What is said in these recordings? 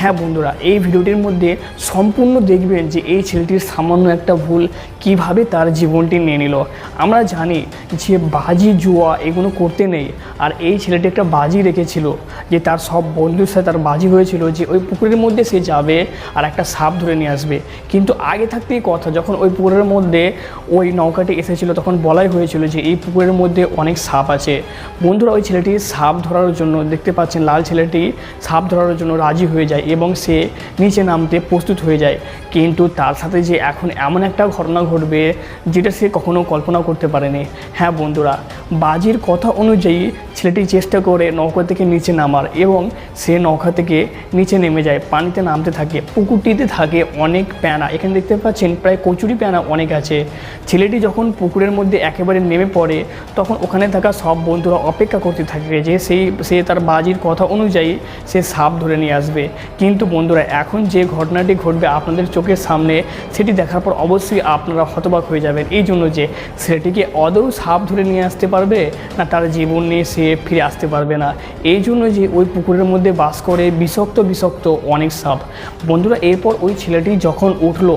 হ্যাঁ বন্ধুরা, এই ভিডিওটির মধ্যে সম্পূর্ণ দেখবেন যে এই ছেলেটির সামান্য একটা ভুল কীভাবে তার জীবনটি নিয়ে নিল। আমরা জানি যে বাজি, জুয়া এগুলো করতে নেই, আর এই ছেলেটি একটা বাজি রেখেছিল, যে তার সব বন্ধুর সাথে তার বাজি হয়েছিল যে ওই পুকুরের মধ্যে সে যাবে আর একটা সাপ ধরে নিয়ে আসবে। কিন্তু আগে থাকতেই কথা, যখন ওই পুকুরের মধ্যে ওই নৌকাটি এসেছিল, তখন বলাই হয়েছিল যে এই পুকুরের মধ্যে অনেক সাপ আছে। বন্ধুরা, ওই ছেলেটি সাপ ধরার জন্য দেখতে পাচ্ছেন, লাল ছেলেটি সাপ ধরার জন্য রাজি হয়ে যায়। এবং সে নিচে নামতে প্রস্তুত হয়ে যায়। কিন্তু তার সাথে যে এখন এমন একটা ঘটনা ঘটবে, যেটা সে কখনো কল্পনা করতে পারেনি। হ্যাঁ বন্ধুরা, বাজির কথা অনুযায়ী ছেলেটি চেষ্টা করে নৌকা থেকে নিচে নামার এবং সে নৌকা থেকে নিচে নেমে যায়, পানিতে নামতে থাকে, পুকুরটিতে থাকে অনেক প্যানা। এখানে দেখতে পাচ্ছেন প্রায় কচুরি প্যানা অনেক আছে। ছেলেটি যখন পুকুরের মধ্যে একেবারে নেমে পড়ে, তখন ওখানে থাকা সব বন্ধুরা অপেক্ষা করতে থাকে যে সেই সে তার বাজির কথা অনুযায়ী সে সাপ ধরে নিয়ে আসবে। কিন্তু বন্ধুরা, এখন যে ঘটনাটি ঘটবে আপনাদের চোখের সামনে, সেটি দেখার পর অবশ্যই আপনারা হতবাক হয়ে যাবেন। এই জন্য যে ছেলেটিকে অদৌ সাপ ধরে নিয়ে আসতে পারবে না, তার জীবন নিয়ে সে ফিরে আসতে পারবে না। এই জন্য যে ওই পুকুরের মধ্যে বাস করে বিষাক্ত বিষাক্ত অনেক সাপ। বন্ধুরা, এরপর ওই ছেলেটি যখন উঠল,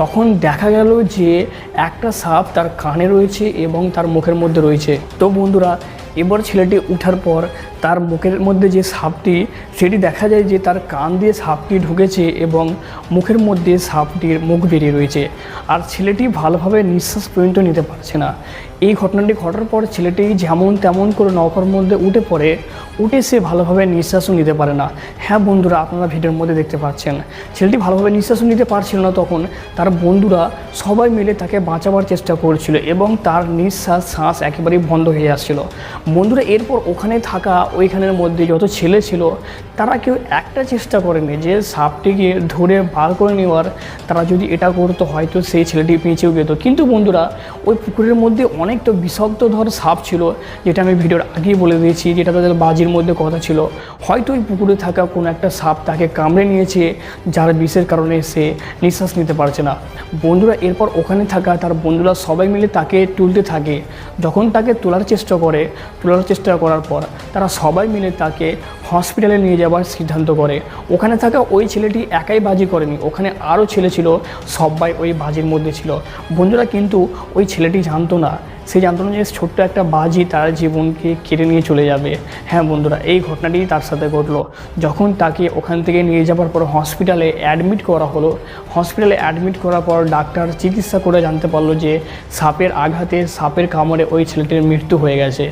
তখন দেখা গেল যে একটা সাপ তার কানে রয়েছে এবং তার মুখের মধ্যে রয়েছে। তো বন্ধুরা, এবার ছেলেটি উঠার পর তার মুখের মধ্যে যে সাপটি সেটি দেখা যায় যে তার কান দিয়ে সাপটি ঢুকেছে এবং মুখের মধ্যে সাপটির মুখ বেরিয়ে রয়েছে। আর ছেলেটি ভালোভাবে নিঃশ্বাস পর্যন্ত নিতে পারছে না। এই ঘটনাটি ঘটার পর ছেলেটি যেমন তেমন করে নৌকার মধ্যে উঠে পড়ে, উঠে সে ভালোভাবে নিঃশ্বাসও নিতে পারে না। হ্যাঁ বন্ধুরা, আপনারা ভিডিওর মধ্যে দেখতে পাচ্ছেন। ছেলেটি ভালোভাবে নিঃশ্বাসও নিতে পারছিল না তখন। তার বন্ধুরা সবাই মিলে তাকে বাঁচাবার চেষ্টা করছিল এবং তার নিঃশ্বাস, শ্বাস একেবারেই বন্ধ হয়ে আসছিল। বন্ধুরা, এরপর ওখানে থাকা, ওইখানের মধ্যে যত ছেলে ছিল তারা কেউ একটা চেষ্টা করেনি যে সাপটিকে ধরে বার করে নেওয়ার। তারা যদি এটা করতো, হয়তো সেই ছেলেটি পেঁচেও যেত কিন্তু বন্ধুরা, ওই পুকুরের মধ্যে অনেক তো বিষাক্ত ধর সাপ ছিল, যেটা আমি ভিডিওর আগেই বলে দিয়েছি, যেটা তাদের বাজির মধ্যে কথা ছিল। হয়তো ওই পুকুরে থাকা কোনো একটা সাপ তাকে কামড়ে নিয়েছে, যার বিষের কারণে সে নিঃশ্বাস নিতে পারছে না। বন্ধুরা, এরপর ওখানে থাকা তার বন্ধুরা সবাই মিলে তাকে তুলতে থাকে। যখন তাকে তোলার চেষ্টা করে, তোলার চেষ্টা করার পর তারা সবাই মিলে তাকে হসপিটালে নিয়ে যাওয়ার সিদ্ধান্ত করে। ওখানে থাকা ওই ছেলেটি একাই বাজি করেনি। ওখানে আরও ছেলে ছিল, সবাই ওই বাজির মধ্যে ছিল। বন্ধুরা, কিন্তু ওই ছেলেটি জানতো না সে জানতো না যে ছোট্ট একটা বাজি তার জীবনকে কেড়ে নিয়ে চলে যাবে। হ্যাঁ বন্ধুরা, এই ঘটনাটি তার সাথে ঘটলো। যখন তাকে ওখান থেকে নিয়ে যাওয়ার পর হসপিটালে অ্যাডমিট করা হলো, হসপিটালে অ্যাডমিট করার পর ডাক্তার চিকিৎসা করে জানতে পারল যে সাপের আঘাতে সাপের কামড়ে ওই ছেলেটির মৃত্যু হয়ে গেছে।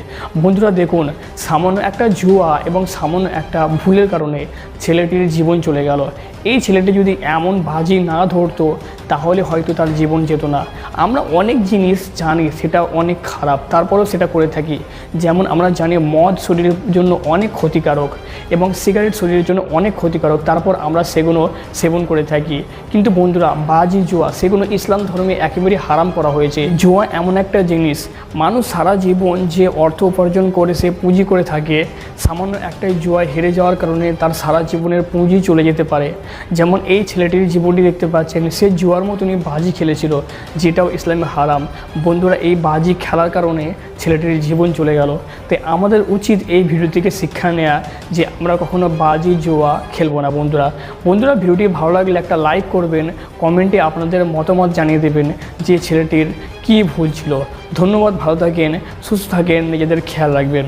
বন্ধুরা দেখুন, সামান্য একটা জুয়া এবং সামান্য একটা ভুলের কারণে ছেলেটির জীবন চলে গেল। এই ছেলেটি যদি এমন বাজি না ধরতো, তাহলে হয়তো তার জীবন যেত না। আমরা অনেক জিনিস জানি, সেটা অনেক খারাপ, তারপরেও সেটা করে থাকি। যেমন আমরা জানি মদ শরীরের জন্য অনেক ক্ষতিকারক এবং সিগারেট শরীরের জন্য অনেক ক্ষতিকারক, তারপর আমরা সেগুলো সেবন করে থাকি। কিন্তু বন্ধুরা, বাজি, জুয়া, সেগুলো ইসলাম ধর্মে একেবারে হারাম করা হয়েছে। জুয়া এমন একটা জিনিস, মানুষ সারা জীবন যে অর্থ উপার্জন করে, সে পুঁজি করে থাকে, সামান্য একটাই জুয়ায় হেরে যাওয়ার কারণে তার সারা জীবনের পুঁজি চলে যেতে পারে। যেমন এই ছেলেটির জীবনটি দেখতে পাচ্ছেন, সে জুয়ার মতনই বাজি খেলেছিল, যেটাও ইসলামে হারাম। বন্ধুরা, এই বাজি খেলার কারণে ছেলেটির জীবন চলে গেল। তাই আমাদের উচিত এই ভিডিও থেকে শিক্ষা নেওয়া যে আমরা কখনো বাজি, জুয়া খেলব না, বন্ধুরা। বন্ধুরা, ভিডিওটি ভালো লাগলে একটা লাইক করবেন, কমেন্টে আপনাদের মতামত জানিয়ে দেবেন যে ছেলেটির কী ভুল ছিল। ধন্যবাদ, ভালো থাকেন, সুস্থ থাকেন, নিজেদের খেয়াল রাখবেন।